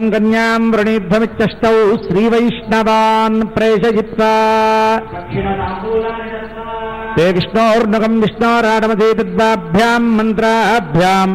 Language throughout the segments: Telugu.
गन्याम् वृणीभमित्यष्टौ श्रीवैष्णवान् प्रेषयित्वा। ते विष्णोर्नगम् विष्णोराडमधेतद्वाभ्याम् मन्त्राभ्याम्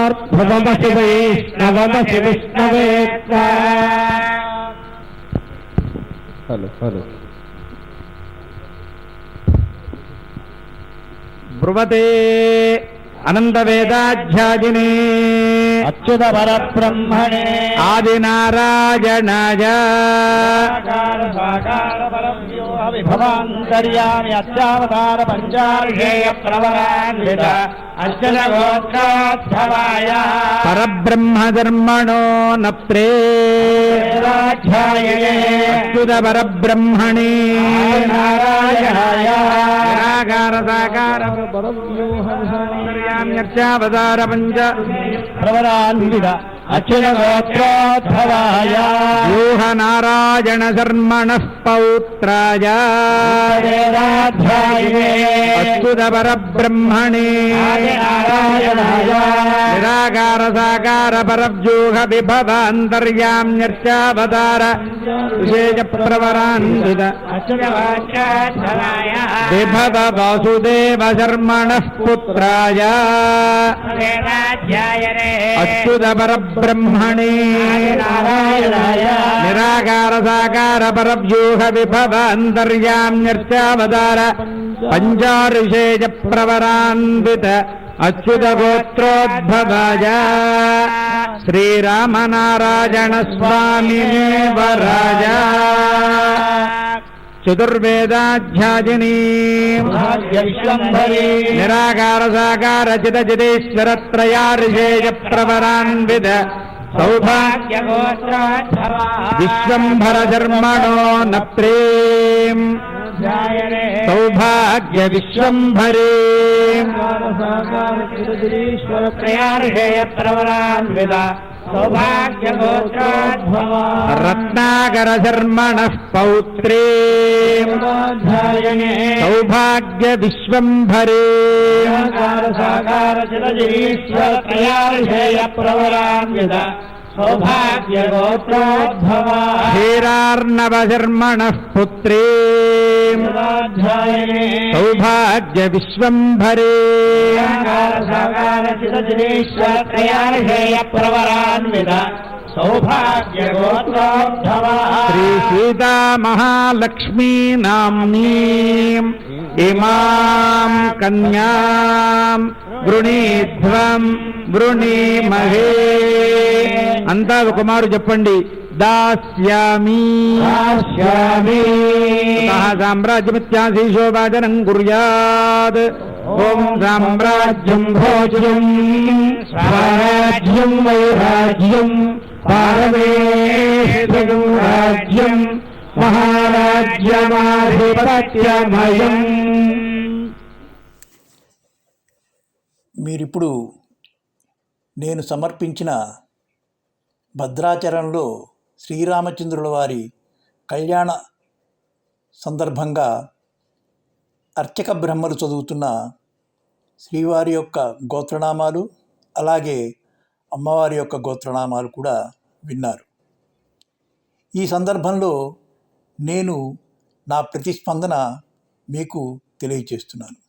भगवसि नवमसि विष्णवे हलो हलो ब्रुवते अनन्दवेदाध्यादिने అచ్యుత పరబ్రహ్మణే ఆదినారాయణాయ. విభవాంతర్యామి అత్యావతార పంచార్షేయ ప్రవరాన్విత అర్చన గోత్రాధ్యవాయ పరబ్రహ్మధర్మణో నప్రే అచ్యుత గోత్రోద్భవాయ అచ్యుత పరబ్రహ్మణి నారాయణాయ నిరాకార సాకార పరవ్యూహ విభవ అంతర్యామ్యర్చావతార విశేష ప్రవరాన్విత అచ్యుతవాచ్యాధ్యవాయ విభవ వాసుదేవ శర్మణ పుత్రాయ వేదాధ్యాయనే అచ్యుత ब्रह्मणे। निराकार साकारपरभ्यूहविभव अन्तर्याम् नर्त्यावदार पञ्जाविषेजप्रवरान्वित अच्युतगोत्रोद्भवज श्रीरामनारायण स्वामि అచ్యుత గోత్రోద్భవాయ శ్రీరామనారాయణ స్వామి వరాజ చతుర్వేదాధ్యాజిని విశ్వంభరీ నిరాకార సాకార చిత చిదేశ్వర త్రయార్షేయ ప్రవరాన్విత సౌభాగ్య విశ్వంభర ధర్మణో న ప్రేం సౌభాగ్య విశ్వంభరే సౌభాగ్య గోత్రోద్భవా శ్రీ సీతా మహాలక్ష్మీ నామ్నీం ఇమాం కన్యాం వృణీధ్వం వృణీమహే. అంతా ఒక మారు చెప్పండి. దాస్యామి దాస్యామి. తతః సామ్రాజ్యమిత్యాశీషోపాజనం కుర్యాత్ ఓం సామ్రాజ్యం భోజ్యం స్వరాజ్యం వైరాజ్యం పారమేశ్వరం రాజ్యం మహారాజ్యమాధిపత్యమయం మీరిప్పుడు నేను సమర్పించిన భద్రాచలంలో శ్రీరామచంద్రుల వారి కళ్యాణ సందర్భంగా అర్చక బ్రహ్మలు చదువుతున్న శ్రీవారి యొక్క గోత్రనామాలు అలాగే అమ్మవారి యొక్క గోత్రనామాలు కూడా విన్నారు. ఈ సందర్భంలో నేను నా ప్రతిస్పందన మీకు తెలియచేస్తున్నాను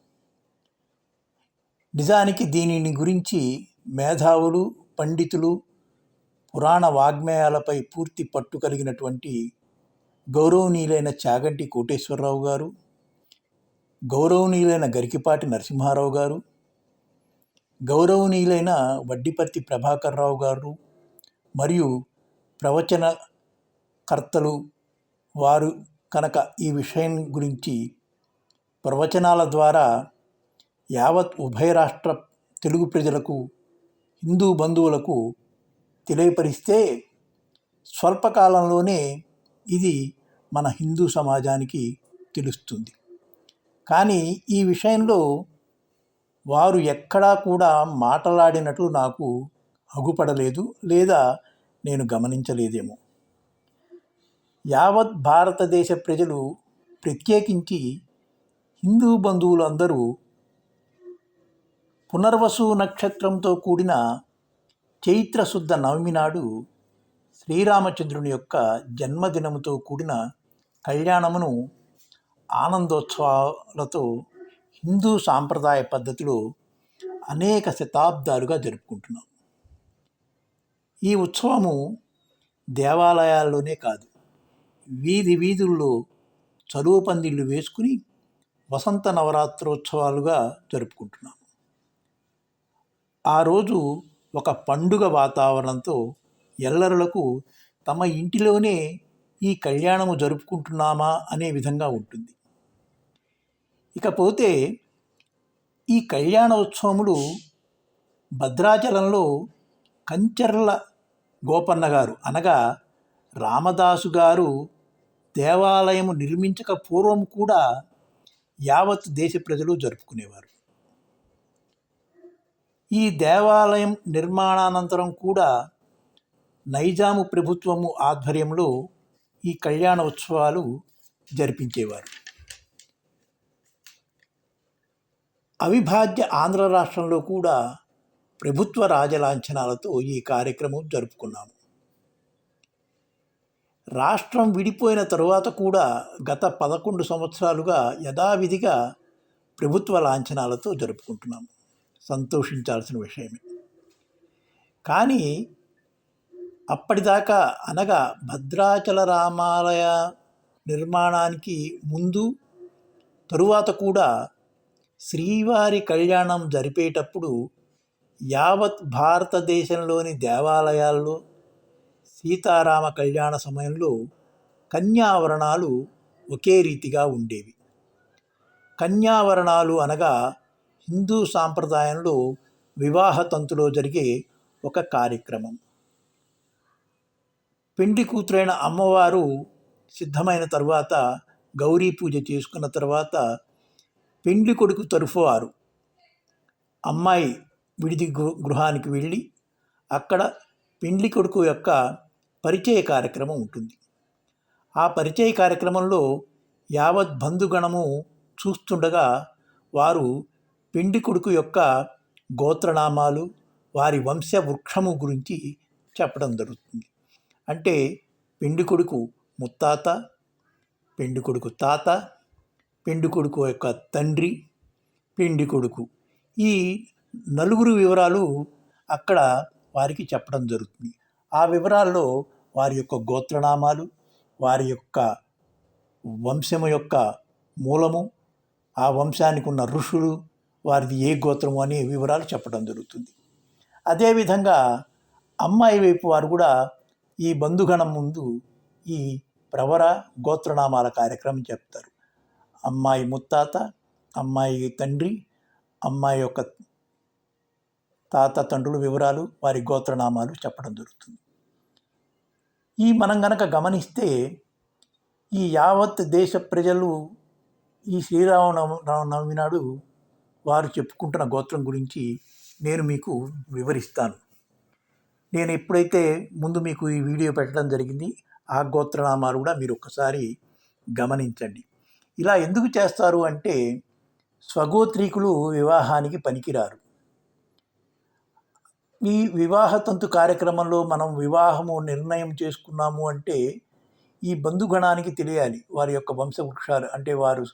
నిజానికి దీనిని గురించి మేధావులు పండితులు పురాణ వాగ్మేయాలపై పూర్తి పట్టు కలిగినటువంటి గౌరవనీయులైన చాగంటి కోటేశ్వరరావు గారు గౌరవనీయులైన గరికిపాటి నరసింహారావు గారు గౌరవనీయులైన వడ్డిపర్తి ప్రభాకర్ రావు గారు మరియు ప్రవచన కర్తలు వారు కనుక ఈ విషయం గురించి ప్రవచనాల ద్వారా యావత్ ఉభయ రాష్ట్ర తెలుగు ప్రజలకు హిందూ బంధువులకు తెలియపరిస్తే స్వల్పకాలంలోనే ఇది మన హిందూ సమాజానికి తెలుస్తుంది. కానీ ఈ విషయంలో వారు ఎక్కడా కూడా మాట్లాడినట్లు నాకు అగుపడలేదు లేదా నేను గమనించలేదేమో. యావత్ భారతదేశ ప్రజలు ప్రత్యేకించి హిందూ బంధువులు అందరూ పునర్వసు నక్షత్రంతో కూడిన చైత్రశుద్ధ నవమి నాడు శ్రీరామచంద్రుని యొక్క జన్మదినముతో కూడిన కళ్యాణమును ఆనందోత్సవాలతో హిందూ సాంప్రదాయ పద్ధతిలో అనేక శతాబ్దాలుగా జరుపుకుంటున్నాం. ఈ ఉత్సవము దేవాలయాల్లోనే కాదు వీధి వీధుల్లో చదువు పందిళ్ళు వేసుకుని వసంత నవరాత్రోత్సవాలుగా జరుపుకుంటున్నాము ఆ రోజు ఒక పండుగ వాతావరణంతో ఎల్లరులకు తమ ఇంటిలోనే ఈ కళ్యాణము జరుపుకుంటున్నామా అనే విధంగా ఉంటుంది. ఇకపోతే ఈ కళ్యాణ ఉత్సవములు భద్రాచలంలో కంచర్ల గోపన్న గారు అనగా రామదాసు గారు దేవాలయము నిర్మించక పూర్వం కూడా యావత్ దేశ ప్రజలు జరుపుకునేవారు. ఈ దేవాలయం నిర్మాణానంతరం కూడా నైజాము ప్రభుత్వము ఆధ్వర్యంలో ఈ కళ్యాణ ఉత్సవాలు జరిపించేవారు. అవిభాజ్య ఆంధ్ర రాష్ట్రంలో కూడా ప్రభుత్వ రాజలాంఛనాలతో ఈ కార్యక్రమం జరుపుకున్నాము. రాష్ట్రం విడిపోయిన తరువాత కూడా గత పదకొండు సంవత్సరాలుగా యథావిధిగా ప్రభుత్వ లాంఛనాలతో జరుపుకుంటున్నాము. సంతోషించాల్సిన విషయమే. కానీ అప్పటిదాకా అనగా భద్రాచల రామాలయ నిర్మాణానికి ముందు తరువాత కూడా శ్రీవారి కళ్యాణం జరిపేటప్పుడు యావత్ భారతదేశంలోని దేవాలయాల్లో సీతారామ కళ్యాణ సమయంలో కన్యావరణాలు ఒకే రీతిగా ఉండేవి. కన్యావరణాలు అనగా హిందూ సాంప్రదాయంలో వివాహ తంతులో జరిగే ఒక కార్యక్రమం. పెండి కూతురైన అమ్మవారు సిద్ధమైన తర్వాత గౌరీ పూజ చేసుకున్న తర్వాత పెండ్లి కొడుకు తరఫు వారు అమ్మాయి విడిది గృహానికి వెళ్ళి అక్కడ పెండ్లి కొడుకు యొక్క పరిచయ కార్యక్రమం ఉంటుంది. ఆ పరిచయ కార్యక్రమంలో యావత్ బంధుగణము చూస్తుండగా వారు పెండి కొడుకు యొక్క గోత్రనామాలు వారి వంశ వృక్షము గురించి చెప్పడం జరుగుతుంది. అంటే పెండి కొడుకు ముత్తాత పెండి కొడుకు తాత పెండి కొడుకు యొక్క తండ్రి పెండి కొడుకు. ఈ నలుగురు వివరాలు అక్కడ వారికి చెప్పడం జరుగుతుంది. ఆ వివరాల్లో వారి యొక్క గోత్రనామాలు వారి యొక్క వంశము యొక్క మూలము ఆ వంశానికి ఉన్న ఋషులు వారిది ఏ గోత్రము అనే వివరాలు చెప్పడం జరుగుతుంది. అదేవిధంగా అమ్మాయి వైపు వారు కూడా ఈ బంధుగణం ముందు ఈ ప్రవర గోత్రనామాల కార్యక్రమం చెప్తారు. అమ్మాయి ముత్తాత అమ్మాయి తండ్రి అమ్మాయి యొక్క తాత తండ్రుల వివరాలు వారి గోత్రనామాలు చెప్పడం జరుగుతుంది. ఈ మనం గనక గమనిస్తే ఈ యావత్ దేశ ప్రజలు ఈ శ్రీరామనవమి నాడు వారు చెప్పుకుంటున్న గోత్రం గురించి నేను మీకు వివరిస్తాను. నేను ఎప్పుడైతే ముందు మీకు ఈ వీడియో పెట్టడం జరిగింది ఆ గోత్రనామాలు కూడా మీరు ఒక్కసారి గమనించండి. ఇలా ఎందుకు చేస్తారు అంటే స్వగోత్రీకులు వివాహానికి పనికిరారు. ఈ వివాహ తంతు కార్యక్రమంలో మనం వివాహము నిర్ణయం చేసుకున్నాము అంటే ఈ బంధుగణానికి తెలియాలి. వారి యొక్క వంశవృక్షాలు అంటే వారు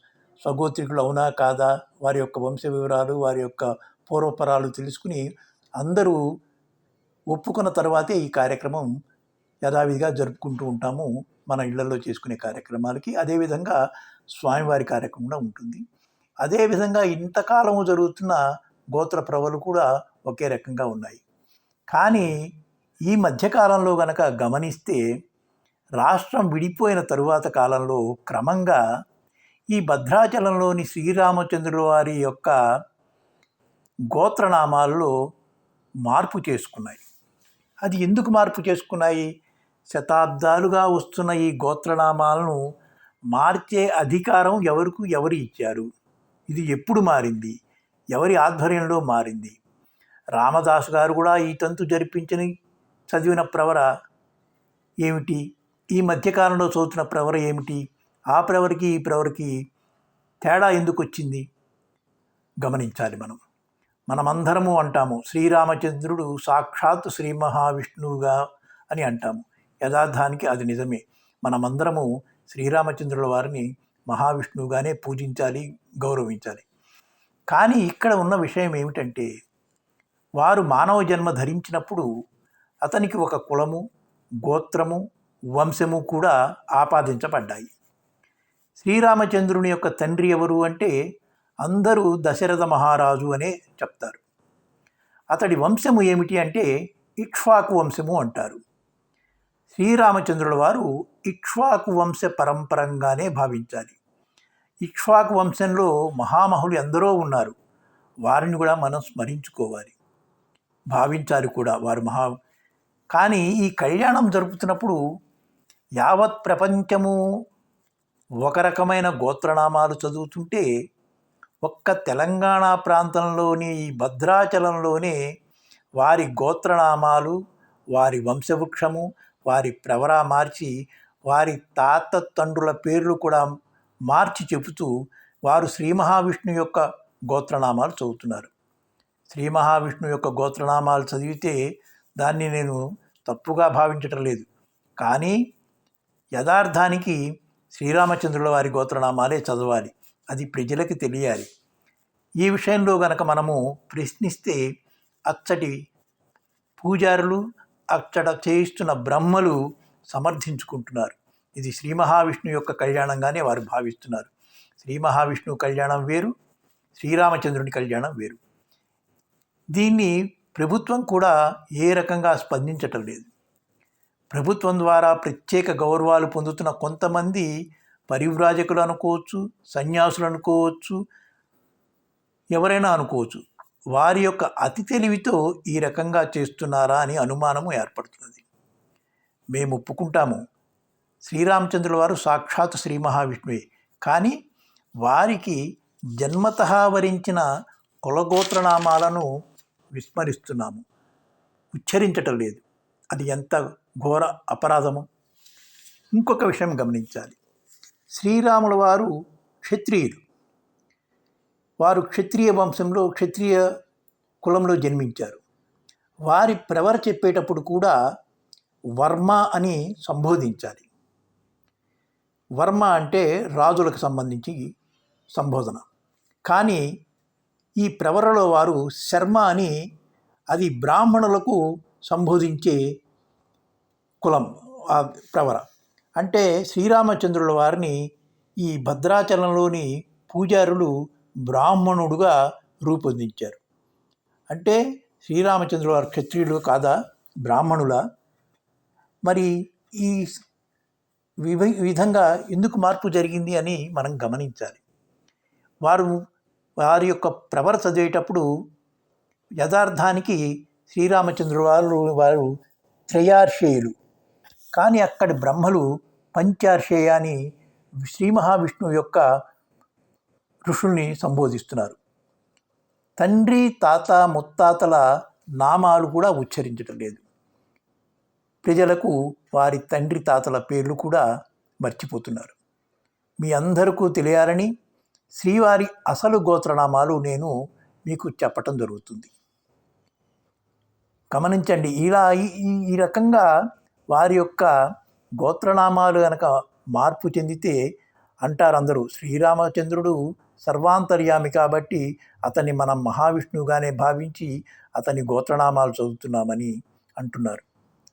సగోత్రికులు అవునా కాదా? వారి యొక్క వంశ వివరాలు వారి యొక్క పూర్వపరాలు తెలుసుకుని అందరూ ఒప్పుకున్న తర్వాతే ఈ కార్యక్రమం యథావిధిగా జరుపుకుంటూ ఉంటాము మన ఇళ్ళలో చేసుకునే కార్యక్రమాలకి. అదేవిధంగా స్వామివారి కార్యక్రమంలో ఉంటుంది. అదేవిధంగా ఇంతకాలము జరుగుతున్న గోత్ర ప్రవలు కూడా ఒకే రకంగా ఉన్నాయి. కానీ ఈ మధ్యకాలంలో గనక గమనిస్తే రాష్ట్రం విడిపోయిన తరువాత కాలంలో క్రమంగా ఈ భద్రాచలంలోని శ్రీరామచంద్రుల వారి యొక్క గోత్రనామాల్లో మార్పు చేసుకున్నాయి. అది ఎందుకు మార్పు చేసుకున్నాయి? శతాబ్దాలుగా వస్తున్న ఈ గోత్రనామాలను మార్చే అధికారం ఎవరికి? ఎవరు ఇచ్చారు? ఇది ఎప్పుడు మారింది? ఎవరి ఆధ్వర్యంలో మారింది? రామదాసు గారు కూడా ఈ తంతు జరిపించని చదివిన ప్రవర ఏమిటి? ఈ మధ్యకాలంలో చదువుతున్న ప్రవర ఏమిటి? ఆ ప్రవరికి ఈ ప్రవరికి తేడా ఎందుకు వచ్చింది? గమనించాలి మనం. మనమందరము అంటాము శ్రీరామచంద్రుడు సాక్షాత్ శ్రీ మహావిష్ణువుగా అని అంటాము. యథార్థానికి అది నిజమే. మనమందరము శ్రీరామచంద్రుల వారిని మహావిష్ణువుగానే పూజించాలి గౌరవించాలి. కానీ ఇక్కడ ఉన్న విషయం ఏమిటంటే వారు మానవ జన్మ ధరించినప్పుడు అతనికి ఒక కులము గోత్రము వంశము కూడా ఆపాదించబడ్డాయి. శ్రీరామచంద్రుని యొక్క తండ్రి ఎవరు అంటే అందరూ దశరథ మహారాజు అనే చెప్తారు. అతడి వంశము ఏమిటి అంటే ఇక్ష్వాకు వంశము అంటారు. శ్రీరామచంద్రుల వారు ఇక్ష్వాకు వంశ పరంపరంగానే భావించాలి. ఇక్ష్వాకు వంశంలో మహామహులు ఎందరో ఉన్నారు. వారిని కూడా మనం స్మరించుకోవాలి. భావించాలి కూడా వారు మహా కానీ ఈ కళ్యాణం జరుపుతున్నప్పుడు యావత్ ప్రపంచము ఒక రకమైన గోత్రనామాలు చదువుతుంటే ఒక్క తెలంగాణ ప్రాంతంలోని ఈ భద్రాచలంలోనే వారి గోత్రనామాలు వారి వంశవృక్షము వారి ప్రవర మార్చి వారి తాత తండ్రుల పేర్లు కూడా మార్చి చెబుతూ వారు శ్రీ మహావిష్ణు యొక్క గోత్రనామాలు చదువుతున్నారు. శ్రీ మహావిష్ణు యొక్క గోత్రనామాలు చదివితే దాన్ని నేను తప్పుగా భావించటం లేదు. కానీ యథార్థానికి శ్రీరామచంద్రుల వారి గోత్రనామాలే చదవాలి. అది ప్రజలకి తెలియాలి. ఈ విషయంలో గనక మనము ప్రశ్నిస్తే అచ్చటి పూజారులు అచ్చట చేయిస్తున్న బ్రహ్మలు సమర్థించుకుంటున్నారు. ఇది శ్రీ మహావిష్ణు యొక్క కళ్యాణంగానే వారు భావిస్తున్నారు. శ్రీ మహావిష్ణువు కళ్యాణం వేరు శ్రీరామచంద్రుని కళ్యాణం వేరు. దీన్ని ప్రభుత్వం కూడా ఏ రకంగా స్పందించటం లేదు. ప్రభుత్వం ద్వారా ప్రత్యేక గౌరవాలు పొందుతున్న కొంతమంది పరివ్రాజకులు అనుకోవచ్చు సన్యాసులు అనుకోవచ్చు ఎవరైనా అనుకోవచ్చు వారి యొక్క అతి తెలివితో ఈ రకంగా చేస్తున్నారా అని అనుమానము ఏర్పడుతున్నది. మేము ఒప్పుకుంటాము. శ్రీరామచంద్రుల వారు సాక్షాత్ శ్రీ మహావిష్ణువే. కానీ వారికి జన్మత వరించిన కులగోత్రనామాలను విస్మరిస్తున్నాము. ఉచ్చరించటం లేదు. అది ఎంత ఘోర అపరాధము. ఇంకొక విషయం గమనించాలి. శ్రీరాముల వారు క్షత్రియులు. వారు క్షత్రియ వంశంలో క్షత్రియ కులంలో జన్మించారు. వారి ప్రవర చెప్పేటప్పుడు కూడా వర్మ అని సంబోధించాలి. వర్మ అంటే రాజులకు సంబంధించి సంబోధన. కానీ ఈ ప్రవరలో వారు శర్మ అని అది బ్రాహ్మణులకు సంబోధించే కులం ప్రవర. అంటే శ్రీరామచంద్రుల వారిని ఈ భద్రాచలంలోని పూజారులు బ్రాహ్మణుడుగా రూపొందించారు. అంటే శ్రీరామచంద్రుల వారు క్షత్రియులు కాదా బ్రాహ్మణుల? మరి ఈ వివ విధంగా ఎందుకు మార్పు జరిగింది అని మనం గమనించాలి. వారు వారి యొక్క ప్రవర చదివేటప్పుడు యథార్థానికి శ్రీరామచంద్రుల వారు వారు త్రయార్షేయులు. కానీ అక్కడి బ్రహ్మలు పంచార్షేయ అని శ్రీ మహావిష్ణువు యొక్క ఋషుల్ని సంబోధిస్తున్నారు. తండ్రి తాత ముత్తాతల నామాలు కూడా ఉచ్చరించడం లేదు. ప్రజలకు వారి తండ్రి తాతల పేర్లు కూడా మర్చిపోతున్నారు. మీ అందరికీ తెలియాలని శ్రీవారి అసలు గోత్రనామాలు నేను మీకు చెప్పటం జరుగుతుంది. గమనించండి ఇలా ఈ- ఈ రకంగా వారి యొక్క గోత్రనామాలు కనుక మార్పు చెందితే అంటారు అందరూ. శ్రీరామచంద్రుడు సర్వాంతర్యామి కాబట్టి అతన్ని మనం మహావిష్ణువుగానే భావించి అతని గోత్రనామాలు చదువుతున్నామని అంటున్నారు.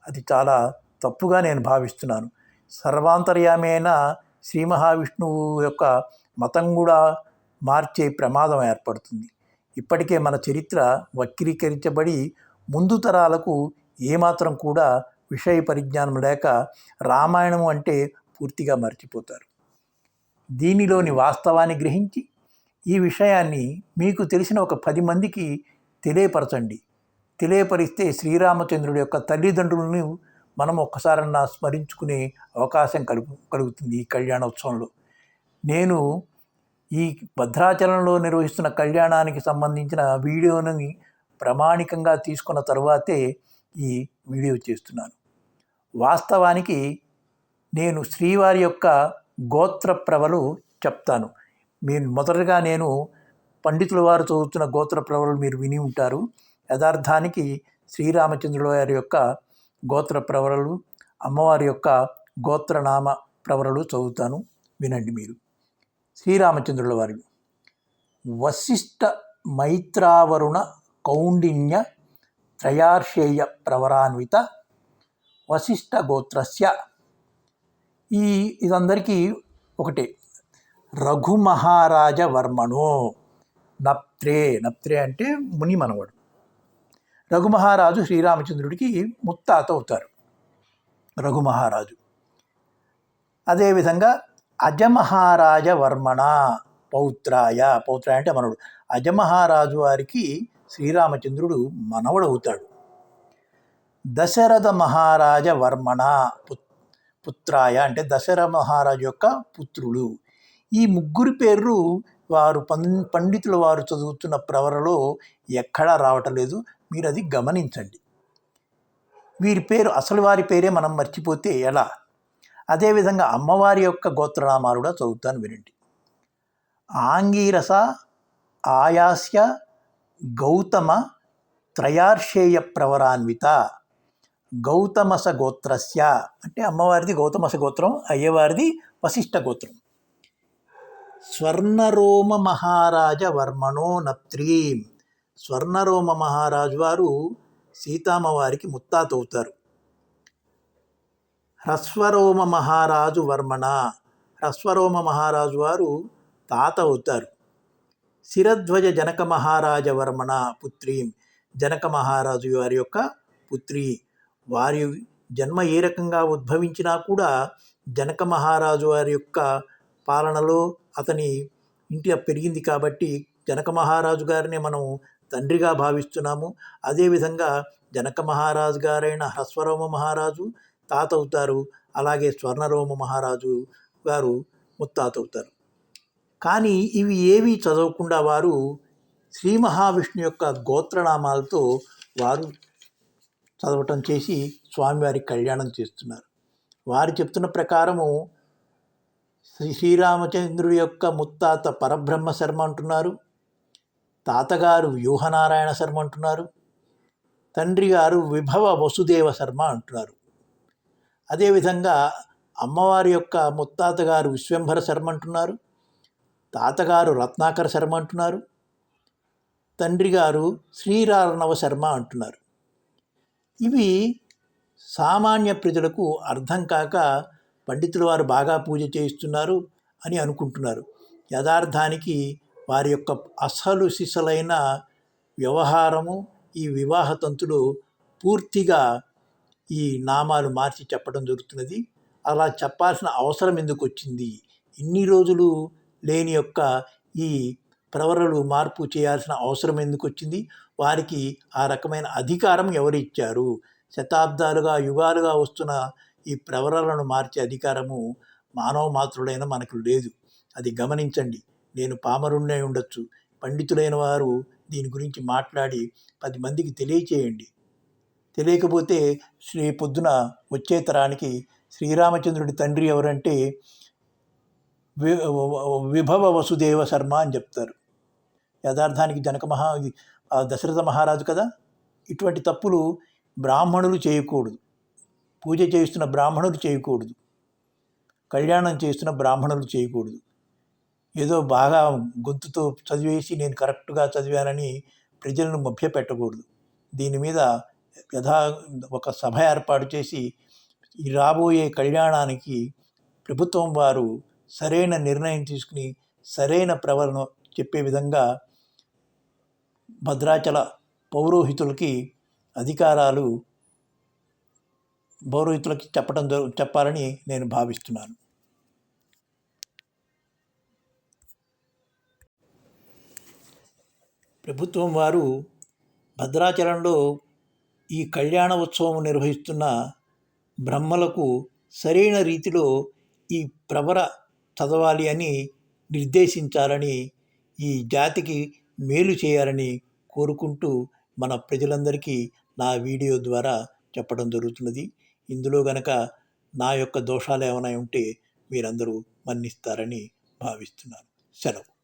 అది చాలా తప్పుగా నేను భావిస్తున్నాను. సర్వాంతర్యామి అయిన శ్రీ మహావిష్ణువు యొక్క మతం కూడా మార్చే ప్రమాదం ఏర్పడుతుంది. ఇప్పటికే మన చరిత్ర వక్రీకరించబడి ముందు తరాలకు ఏమాత్రం కూడా విషయ పరిజ్ఞానం లేక రామాయణం అంటే పూర్తిగా మర్చిపోతారు. దీనిలోని వాస్తవాన్ని గ్రహించి ఈ విషయాన్ని మీకు తెలిసిన ఒక పది మందికి తెలియపరచండి. తెలియపరిస్తే శ్రీరామచంద్రుడి యొక్క తల్లిదండ్రులను మనం ఒక్కసారన్నా స్మరించుకునే అవకాశం కలుగు కలుగుతుంది ఈ కళ్యాణోత్సవంలో. నేను ఈ భద్రాచలంలో నిర్వహిస్తున్న కళ్యాణానికి సంబంధించిన వీడియోని ప్రామాణికంగా తీసుకున్న తర్వాతే ఈ వీడియో చేస్తున్నాను. వాస్తవానికి నేను శ్రీవారి యొక్క గోత్ర ప్రవలు చెప్తాను. మీరు మొదటగా నేను పండితుల వారు చదువుతున్న గోత్ర ప్రవలు మీరు విని ఉంటారు. యథార్థానికి శ్రీరామచంద్రుల వారి యొక్క గోత్ర ప్రవరలు అమ్మవారి యొక్క గోత్రనామ ప్రవరలు చదువుతాను. వినండి మీరు. శ్రీరామచంద్రుల వారి వశిష్ఠ మైత్రావరుణ కౌండిన్య త్రయార్షేయ ప్రవరాన్విత వశిష్ఠ గోత్రస్య. ఈ ఇదందరికీ ఒకటే. రఘుమహారాజ వర్మణో నప్త్రే నప్త్రే అంటే ముని మనవడు రఘుమహారాజు శ్రీరామచంద్రుడికి ముత్తాత అవుతారు. రఘుమహారాజు. అదేవిధంగా అజమహారాజ వర్మణ పౌత్రాయ పౌత్రాయ అంటే మనవడు. అజమహారాజు వారికి శ్రీరామచంద్రుడు మనవడవుతాడు. దశరథ మహారాజ వర్మణ పుత్రాయ అంటే దశరథ మహారాజు యొక్క పుత్రుడు ఈ ముగ్గురు పేర్లు వారు పండితుల వారు చదువుతున్న ప్రవరలో ఎక్కడా రావటం లేదు. మీరు అది గమనించండి. వీరి పేరు అసలు వారి పేరే మనం మర్చిపోతే ఎలా? అదేవిధంగా అమ్మవారి యొక్క గోత్రనామాలు కూడా చదువుతాను వినండి. ఆంగీరస ఆయాస్య గౌతమ త్రయార్షేయ ప్రవరాన్విత గౌతమస గోత్రస్య అంటే అమ్మవారిది గౌతమస గోత్రం అయ్యవారిది వశిష్ఠ గోత్రం స్వర్ణరోమ మహారాజ వర్మణో నత్రీం స్వర్ణరోమ మహారాజు వారు సీతామ్మవారికి ముత్తాతవుతారు. హ్రస్వరోమ మహారాజు వర్మణ హ్రస్వరోమ మహారాజు వారు తాత అవుతారు శిరధ్వజ జనక మహారాజ వర్మణ పుత్రీం జనక మహారాజు వారి యొక్క పుత్రి. వారి జన్మ ఏ రకంగా ఉద్భవించినా కూడా జనక మహారాజు వారి యొక్క పాలనలో అతని ఇంటి పెరిగింది కాబట్టి జనక మహారాజు గారిని మనం తండ్రిగా భావిస్తున్నాము. అదేవిధంగా జనక మహారాజు గారైన హ్రస్వరోమ మహారాజు తాత అవుతారు అలాగే స్వర్ణరోమ మహారాజు గారు ముత్తాత అవుతారు కానీ ఇవి ఏవి చదవకుండా వారు శ్రీ మహావిష్ణు యొక్క గోత్రనామాలతో వారు చదవటం చేసి స్వామివారి కళ్యాణం చేస్తున్నారు. వారు చెప్తున్న ప్రకారము శ్రీ శ్రీరామచంద్రుడి యొక్క ముత్తాత పరబ్రహ్మ శర్మ అంటున్నారు తాతగారు వ్యూహనారాయణ శర్మ అంటున్నారు తండ్రి గారు విభవ వసుదేవ శర్మ అంటున్నారు. అదేవిధంగా అమ్మవారి యొక్క ముత్తాత గారు విశ్వంభర శర్మ అంటున్నారు తాతగారు రత్నాకర శర్మ అంటున్నారు. తండ్రి గారు శ్రీరారణవ శర్మ అంటున్నారు. ఇవి సామాన్య ప్రజలకు అర్థం కాక పండితుల వారు బాగా పూజ చేయిస్తున్నారు అని అనుకుంటున్నారు. యథార్థానికి వారి యొక్క అసలు సిసలైన వ్యవహారము ఈ వివాహ తంతులు పూర్తిగా ఈ నామాలు మార్చి చెప్పడం జరుగుతున్నది. అలా చెప్పాల్సిన అవసరం ఎందుకు వచ్చింది? ఇన్ని రోజులు లేని యొక్క ఈ ప్రవరలు మార్పు చేయాల్సిన అవసరం ఎందుకు వచ్చింది? వారికి ఆ రకమైన అధికారం ఎవరు ఇచ్చారు? శతాబ్దాలుగా యుగాలుగా వస్తున్న ఈ ప్రవరలను మార్చే అధికారము మానవ మాతృడైన మనకు లేదు. అది గమనించండి. నేను పామరుణ్ణే ఉండొచ్చు. పండితులైన వారు దీని గురించి మాట్లాడి పది మందికి తెలియచేయండి. తెలియకపోతే శ్రీ పొద్దున వచ్చే తరానికి శ్రీరామచంద్రుడి తండ్రి ఎవరంటే వి విభవ వసుదేవ శర్మ అని చెప్తారు. యథార్థానికి జనక మహా దశరథ మహారాజు కదా? ఇటువంటి తప్పులు బ్రాహ్మణులు చేయకూడదు. పూజ చేస్తున్న బ్రాహ్మణులు చేయకూడదు. కళ్యాణం చేస్తున్న బ్రాహ్మణులు చేయకూడదు. ఏదో బాగా గొంతుతో చదివేసి నేను కరెక్ట్గా చదివానని ప్రజలను మభ్యపెట్టకూడదు. దీని మీద యథా ఒక సభ ఏర్పాటు చేసి ఈ రాబోయే కళ్యాణానికి ప్రభుత్వం వారు సరైన నిర్ణయం తీసుకుని సరైన ప్రవరణ చెప్పే విధంగా భద్రాచల పౌరోహితులకి అధికారాలు పౌరోహితులకి చెప్పడం చెప్పాలని నేను భావిస్తున్నాను. ప్రభుత్వం వారు భద్రాచలంలో ఈ కళ్యాణ ఉత్సవం నిర్వహిస్తున్న బ్రహ్మలకు సరైన రీతిలో ఈ ప్రవర చదవాలి అని నిర్దేశించాలని ఈ జాతికి మేలు చేయాలని కోరుకుంటూ మన ప్రజలందరికీ నా వీడియో ద్వారా చెప్పడం జరుగుతున్నది. ఇందులో గనక నా యొక్క దోషాలు ఏమైనా ఉంటే మీరందరూ మన్నిస్తారని భావిస్తున్నాను. సెలవు.